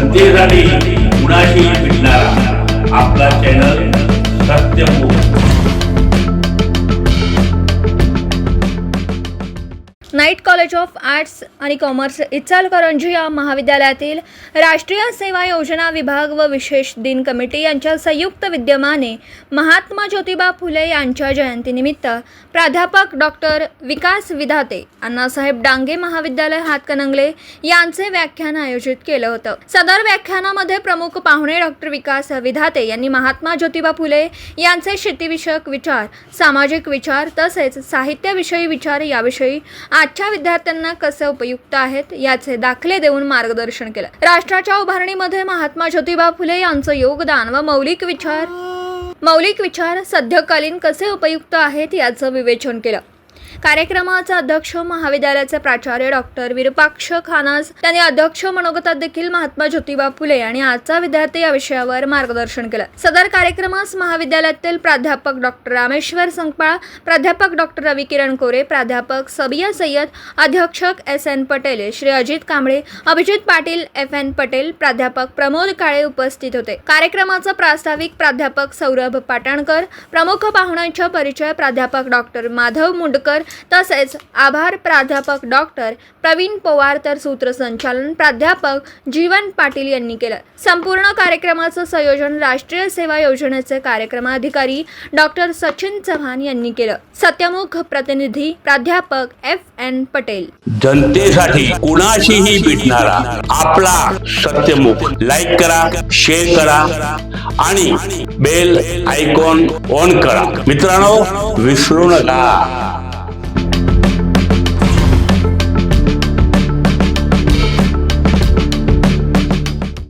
जनतेसाठी कुणाशी भेटणारा आपला channel Satyamukh night college of arts आणि कॉमर्स इचालकरंजी या महाविद्यालयातील राष्ट्रीय सेवा योजना विभाग व विशेष दिन कमिटी यांच्या संयुक्त विद्यमाने महात्मा ज्योतिबा फुले यांच्या जयंतीनिमित्त प्राध्यापक डॉक्टर विकास विधाते अण्णासाहेब डांगे महाविद्यालय हातकणंगले यांचे व्याख्यान आयोजित केलं होतं. सदर व्याख्यानामध्ये प्रमुख पाहुणे डॉक्टर विकास विधाते यांनी महात्मा ज्योतिबा फुले यांचे शेतीविषयक विचार सामाजिक विचार तसेच साहित्याविषयी विचार याविषयी आजच्या विद्यार्थ्यांना कसे उपयुक्त आहेत याचे दाखले देऊन मार्गदर्शन केलं. राष्ट्राच्या उभारणीमध्ये महात्मा ज्योतिबा फुले यांचं योगदान व मौलिक विचार मौलिक विचार सध्याकालीन कसे उपयुक्त आहेत याचं विवेचन केलं. कार्यक्रमाचा अध्यक्ष महाविद्यालयाचे प्राचार्य डॉक्टर विरुपाक्ष खानास त्यांनी अध्यक्ष मनोगतात देखील महात्मा ज्योतिबा फुले आणि आजचा विद्यार्थी या विषयावर मार्गदर्शन केलं. सदर कार्यक्रमास महाविद्यालयातील प्राध्यापक डॉक्टर रामेश्वर संकपाळ प्राध्यापक डॉक्टर रवी किरण कोरे प्राध्यापक सबिया सय्यद अध्यक्षक S N Patel Shri Ajit Kamble Abhijit Patil F N Patel प्राध्यापक प्रमोद काळे उपस्थित होते. कार्यक्रमाचा प्रास्ताविक प्राध्यापक सौरभ पाटणकर प्रमुख पाहुण्यांचा परिचय प्राध्यापक डॉक्टर माधव मुंडकर तसेच आभार प्राध्यापक डॉक्टर प्रवीण पवार तर सूत्रसंचालन प्राध्यापक जीवन पाटील यांनी केलं. संपूर्ण कार्यक्रमाचं संयोजन राष्ट्रीय सेवा योजनेचे कार्यक्रमाधिकारी डॉक्टर सचिन चव्हाण यांनी केलं. सत्यमुख प्रतिनिधी प्राध्यापक एफ एन पटेल. जनतेसाठी कुणाशीही भेटणारा आपला सत्यमुख लाईक करा शेअर करा आणि बेल आयकॉन ऑन करा. मित्रांनो विसरू नका.